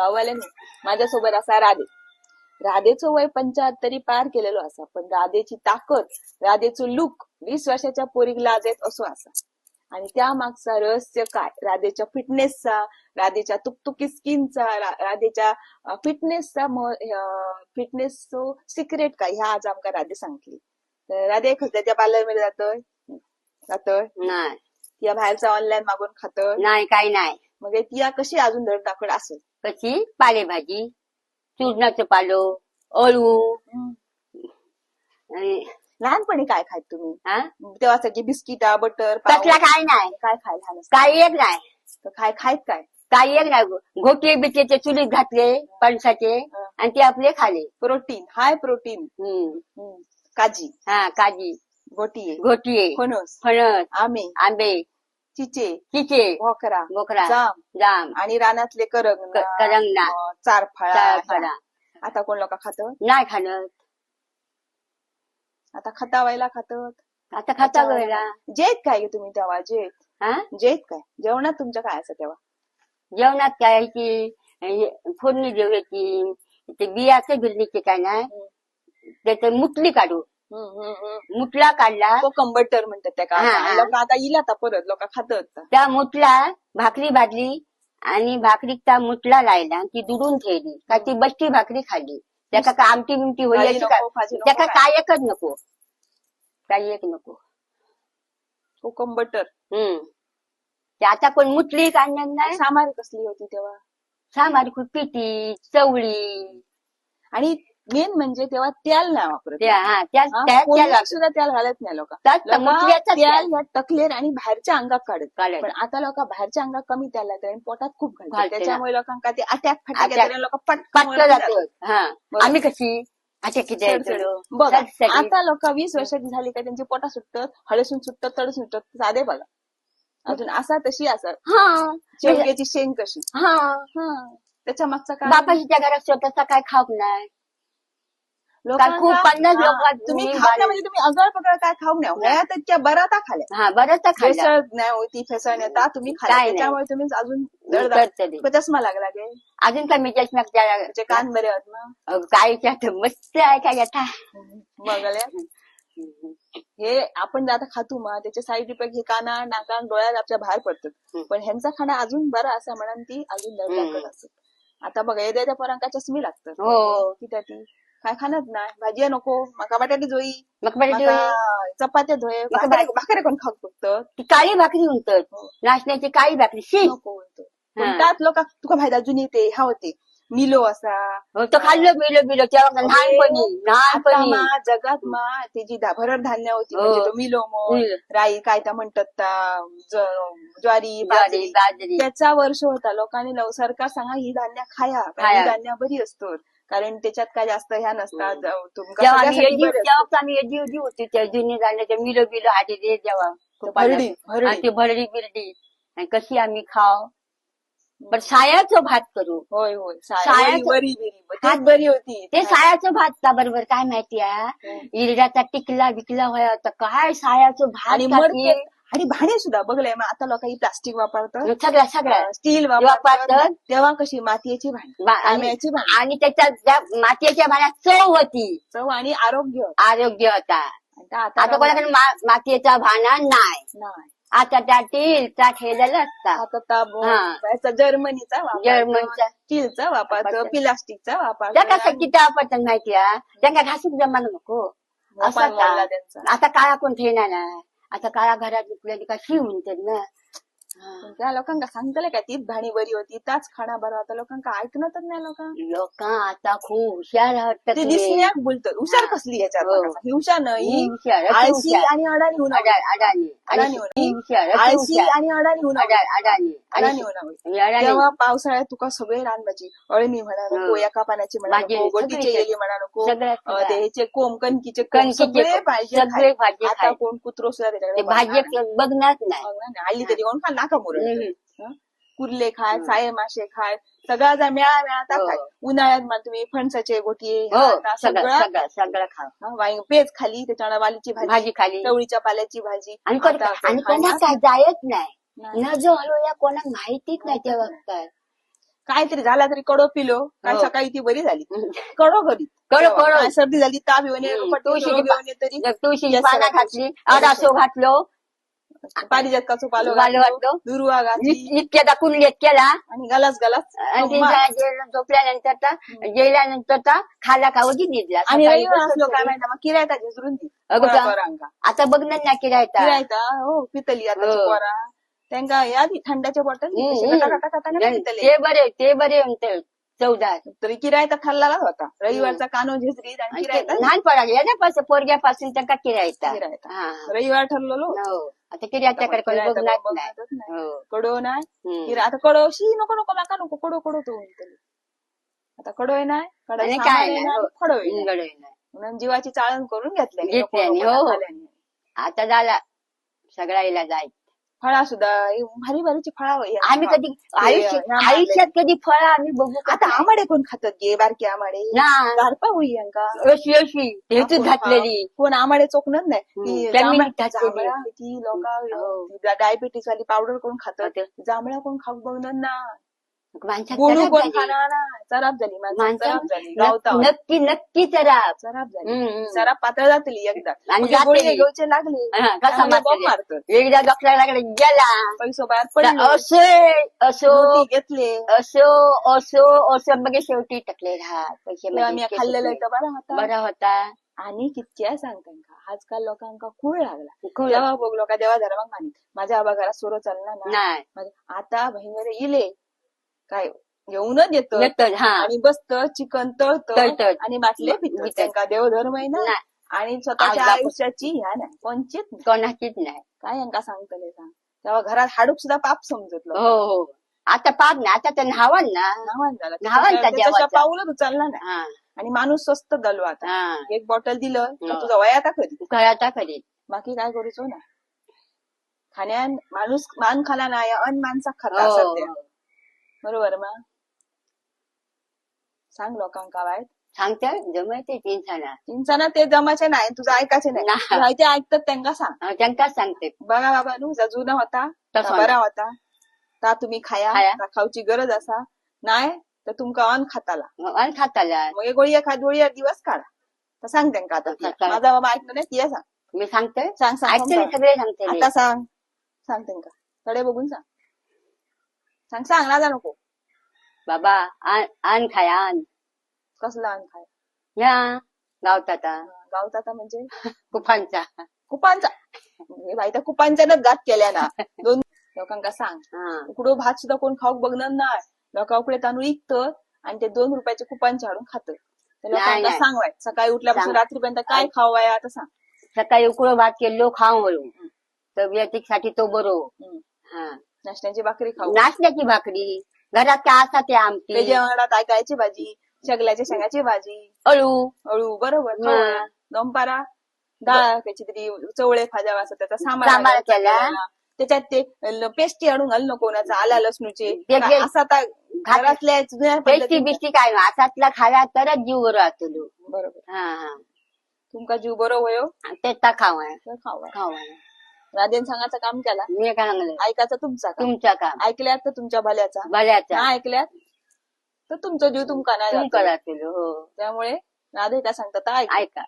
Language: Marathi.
गाववाले नाही. माझ्यासोबत असा राधे. राधेचं वय पंचाहत्तरी पार केलेलो असा. पण राधेची ताकद राधेचं लुक वीस वर्षाच्या पोरीक लाजेत असो असा. आणि त्या मागचा रहस्य काय? राधेच्या फिटनेसचा राधेच्या तुकतुकी स्किनचा राधेच्या फिटनेसचा फिटनेसचं सिक्रेट काय? ह्या आज आमका राधे सांगतली. तर राधे खसल्याच्या पार्लरमध्ये जातोय? जातोय? नाही. या बाहेरचा ऑनलाईन मागून खातोय? नाही काही नाही. मग तिया कशी अजून धड दाखवड असेल? कशी? पालेभाजी चूर्णाचं पालो अळू. आणि लहानपणी काय खायत तुम्ही? हा? तेव्हा सगळी बिस्किटा बटर तसला काय नाही. काय खाय लहान असताना? काही एक नाही. काय खायत काय? काही एक नाही. घोटे बिटेचे चुलीत घातले पणसाचे आणि ते आपले खाले. प्रोटीन. High protein. हम्म. काजी. हा काजी. गोटी घोटिये. फणस. फणस. आंबे. आंबे. चिचे चिचे भोकरा मोकरा जाम. जाम. आणि रानातले करंग क- करंगना. चारफळा. फळा आता कोण लोक खात? नाही खाणं. आता खतावायला खात? आता खाता वेळेला जेत काय गे तुम्ही तेव्हा? जेत. हा? जेत काय? जेवणात तुमच्या काय असं तेव्हा? जेवणात काय की फोडणी जेवायची ते बियाचे गिरणीचे काय नाही. त्याचं मुटली काढू. मुटला काढला. कंबटर म्हणतात त्या हा. लोक आता येईल आता परत लोक खात त्या मुटला भाकरी भाजली आणि भाकरीत त्या मुटला लायला ती दुडून ठेवली. का ती बसती भाकरी खाल्ली. त्याका का आमटी बिमटी होईल भाजी अशी नको, काय भाजी नको त्याका काय? एकच नको. काय एक नको. कोकंबटर. हम्म. ते आता कोण मुटली काढणार नाही? सामारी कसली होती तेव्हा? सामारी खूप पिटी चवळी. आणि मेन म्हणजे तेव्हा तेल नाही वापरत. त्या हा त्या त्या- कोणी त्या सुद्धा तेल घालत नाही लोक. त्या तेल या टकलेर आणि बाहेरच्या अंगात काढत. काढत. पण आता लोक बाहेरच्या अंगात कमी तेल लावतात आणि पोटात खूप घालतात. घालते. त्याच्यामुळे लोकांका ते अटॅक फटॅक Attack. लोक पातळ जातो. हा बरोबर. आम्ही कशी? किती. बघा. आता लोक वीस वर्षाची झाली का त्यांची पोटा सुटतात हळसून सुटतात तड सुटतात. साधे बघा. अजून असा तशी असत हा. शेवग्याची शेंग कशी? हा. हा. त्याच्या मागचा काय? बापाशीच्या घरात स्वतःचा काय खाऊ नाही. खूप पन्नास लोकं तुम्ही खाऊ म्हणजे तुम्ही अगळ पगळ काय खाऊ नये तितक्या बराता खाल्या. हा खाल्ला फेसळ नाही होती फेसळ नेता तुम्ही खाल्ला नाही. त्याच्यामुळे तुम्ही अजून. चष्मा लागला गे अजून काय मी चष्मा कान बरे आहेत ना? काय त्यात मस्त आहे काय आता? बघल्या हे आपण जे आता खातो मग त्याचे साईड इफेक्ट हे काना नाका डोळ्यात आपल्या बाहेर पडतात. हम्म. पण ह्यांचा खाणं अजून बरं असं म्हणून ती अजून हम्म. दाखवत असत आता बघा येद्या त्या पोरांका चष्मी लागतात? हो. ती त्या ती काय खाणत नाही. भाजी नको मका बटाटी जोई मग ते- मका चपात्या धुये मका भाकरी कोण खाऊ फक्त? ती काळी भाकरी म्हणतात. हो. नाचण्याची काळी भाकरी. शी. नको म्हणतो पण हा. त्यात लोक तुका भाई अजून येते ह्या होते. मिलो असा. हो, तो खाल्लं बिलो बिलो तेव्हा लहानपणी आता लहानपणी मा जगात मा त्याची धा- भरड धान्य होती हो. म्हणजे तो मिलो मिलो. राई काय त्या म्हणतात त्या ज- ज्वारी ज्वारी बाजरी. बाजरी. त्याचा वर्ष होता. लोकांनी लव सरकार सांगा ही धान्य खाया. कारण खाया. ही धान्य बरी असतो कारण त्याच्यात काय जास्त ह्या नसतात जाऊ- तुमका आम्ही एजी उजी होती त्या जुनी झाल्याच्या मिलो बिलो हाती दे जेव्हा. भरडी ती बिरडी. आणि कशी आम्ही खाव? पण सायाचं भात करू. होय होय सायाचं- साया बरी होती. ते सायाचं भात का बरोबर? काय माहिती आहे? इरड्याचा टिकला विकला होया तर काय सायाचं भात आणि भांडे सुद्धा. बघलंय मग आता लोक प्लास्टिक वापरतात. सगळ्या सगळ्या. स्टील वापरतात. वापरतात. तेव्हा कशी? मातीची भांडी. आणि भांडी. त्याच्यात ज्या मातीच्या भाण्यात चव होती. चव आणि आरोग्य. आरोग्य होता. आता आता कोणाकडे मातीचा भाना नाही. आता त्या टीलचा ठेलेला असता. आता ताबो जर्मनीचा जर्मनचा. स्टीलचा वापर वापरतात. प्लास्टिकचा वापर त्या कसं किती आपण माहिती आहे त्यांना घासूक जमाना नको. असं आता काळा कोण ठेवणार? नाही आता काळा घरात विकलेली का शिव म्हणतात ना? पण त्या लोकांना सांगतले का तीच भाणी बरी होती त्याच खाणा बरा होता लोकांका ऐकणच नाही लोक लोक आता खूप हुशार वाटतात ते दिसण्याक बोलतात हुशार कसली याच्यात हो. ही हुशार नाही हुशार आळशी. आणि अडाणी होऊन अडाणी अडाणी अडाणी आणि होणी. हुशार अति आळशी हुशार. आणि अडाणी होऊन अडा- अडाणी अडाणी. तेव्हा पावसाळ्यात तुका सगळे रानभाजी अळणी म्हणा नको हो. एका पाण्याची म्हणा भाजी नको गोटीचे सगळी येली म्हणा नको सगळ्या- अं, सगळ्या. ते ह्याचे कोंब कणकीचे कोंब कणकीचे सगळे कोंब, पाहिजे सगळे खाय. भाजी आता खाय. कोण कुत्रो सुद्धा ते त्याच्याकडे भाजी बघणार नाही नाही. हल्ली तरी कोण खा नाका मुरड? कुर्ले खाय साये मासे खाय सगळा जा मिळा मिळाता हो. खाय. उन्हाळ्यात मग तुम्ही फणसाचे गोटी हो सगळं सगळं खा. पेज खाली त्याच्यावर वालीची भाजी खाली. चवळीच्या पाल्याची भाजी आणि कोण- आता असं आणि कोणा खाण्यात काय जायत नाही. न जो या कोणाक माहितीच नाही तेव्हा काय काहीतरी झाला तरी कडो पिलो. काय हो. सकाळी ती बरी झाली. कडो घरी. कडो, कडो. सर्दी झाली ताप येऊन तरी. घातली अडासो घातलो. पारिजातकाचो पालो. दुर्वा घातली. इतक्यादा कुंडलेत केला. आणि गलास गलास. आणि ते जेवण झोपल्यानंतर ता- जेवल्यानंतर ता खाला का वजी निघला आणि सकाळी रविवार बसून असलो काय घरी. माहिती मग किरायता? पोरांका. आता बघणार ना किरायता. किरायता हो पितली आता हो. पोरा. त्यांका यादी थंडाच्या बॉटल ते बरे ते बरे म्हणते. चौदा. तरी किरायता ठरलेलाच होता. रविवारचा कानो झेजरी आणि ते किरायता लहानपणा येण्यापासून पोरग्यापासून त्यांना किरायता किरायता हा. रविवार ठरलेलो. हो. आता किरायच्याकडे कोणी बघणार नाही. नाही. हो. कडो नाही. हम्म. किरा आता कडो शी नको नको माका नको कडो कडो तो आता कडोय नाही कडो सामान काय आहे नाही, नाही, हो. नाही. नाही. म्हणून जीवाची चाळण करून घेतल्याने, हो, हो. आता झाला. सगळा इला जाय फळा सुद्धा हे भारी भारीची फळा आम्ही कधी आयुष्य या आयुष्यात कधी फळ आम्ही बघू का? आता? आमाडे कोण खातात गे बारके आमाडे? ना. गारपा होई यांका. अशी अशी. हेतूच घातलेली. कोण आमाडे चोकणत नाही. हम्म. ती हो. लोक डायबिटीस वाली पावडर कोण खातात. जांभळा कोण खाऊ बघणार ना? माणसात कोण. खाणार? ना चराप झाली चराप झाली गावता नक्की नक्की चराप चराप झाली. चराप पातळ जातली एकदा. आणि मग ते गोळी. घेऊचे लागले. हा, मारतो एकदा डॉक्टरकडे गेला. पैसो बाहेर असो असो. घेतले. असो असो असो बघे शेवटी टकले राहत. पैसे म्हणजे इतके खाल्लेलं बरं होता. बरा होता. आणि कितक्या सांगता आजकाल लोकांका खूळ लागला. तेव्हा बघ लोक देवा धर्माक मानित माझ्या आबा घरात सोरो चालला ना. आता बहिणीरे इले. काय? घेऊनच येत. येतो हा. आणि बसत चिकन तळत तळतं. आणि बाटले पित पितं. त्यांका देवधर्म आहे ना नाही. आणि स्वतःच्या आज आयुष्याची ह्या नाही पंचित नाही. कोणाचीच नाही. काय यांका सांगतले सांग? तेव्हा घरात हाडूक सुद्धा पाप समजत हो हो. आता पाप नाही आता तर नावान ना. नावान झाला. त्या त्याच्या देवाचं. पाऊलच उचलला नाही. हा. आणि माणूस स्वस्त झालो आता. हा. एक बॉटल दिलं तर हो. तुझा वयाता कधी? कळाता खरी बाकी काय करूचो ना खाण्यान माणूस मान खाला नाही अन माणसा खाता हो. सध्या. बरोबर मग सांग लोकांका वाईट? सांगते जमते तीन सणा इंसाना ते जमाचे नाही तुझं ऐकायचे नाही. नाही. तुला ते ऐकतात त्यांना सांग. त्यांकाच सांगते. बघा बाबा नु जा जुना होता तसं बरा होता? ता तुम्ही खाया खाया. ता खाऊची गरज असा. नाही तर तुमका अन्न खाताला. आणि खाताला. मग गोळी एखाद गोळी दिवस काढा. तर सांग त्यांका आता ती. सांग. माझा बाबा ऐकलं नाही ती सांग. मी सांगते? सांग सांग सांग. सगळे सांगते आता सांग. सांग त्यांका कडे बघून सांग. सांग सांग राजा नको. बाबा आण आण खाय आण. कसला अन्न खाय? या गावतात. गावत आता म्हणजे? कुफांचा कुपांचा. हे बाई त्या कुपांच्यानच घात केल्या ना. दोन लोकांका सांग. हा. उकडो भात सुद्धा कोण खाऊक बघणार नाही लोक उकडे तांदूळ विकतं आणि ते दोन रुपयाचे कुपन झाडून खातं. नाही, लोकांका नाही. सांगवाय. सकाळी उठल्यापासून सांग. रात्रीपर्यंत काय खावाय आता सांग. सकाळी उकडो भात केलो खाऊ वळू. तब्येतीसाठी तो बरो. हम्म. हा. नाश्त्याची भाकरी खाऊ. नाचण्याची भाकरी. घरात काय असा ते आमटी वांगडात ऐकायची भाजी? शेगल्याच्या शेंगाची भाजी. अळू. अळू बरोबर हा. दंपारा डाळ त्याची तरी चवळे खाजावा असं त्याचा सांबार केला. त्याच्यात ते पेस्टी आणून घाल नको कोणाचा आला लसणूचे. ते असा आता घरातल्या जुन्या बेस्टी पद्धतीने- बिस्टी काय आसातला खाला तरच जीव बरो आतलो बरोबर. हा हा. तुमका जीव बरो होयो? आणि ते ता खावा तर खावा खावा राधेन सांगायचं काम केला? मी सांगले? ऐकायचा तुमचा तुमच्या तुमचा काम. ऐकल्यात तर तुमच्या भल्याचा. भल्याचा. ऐकल्यात तर तुमचा जीव तुमका नाही तुम जातो. हो. त्यामुळे राधे काय सांगतात ऐक. ऐका.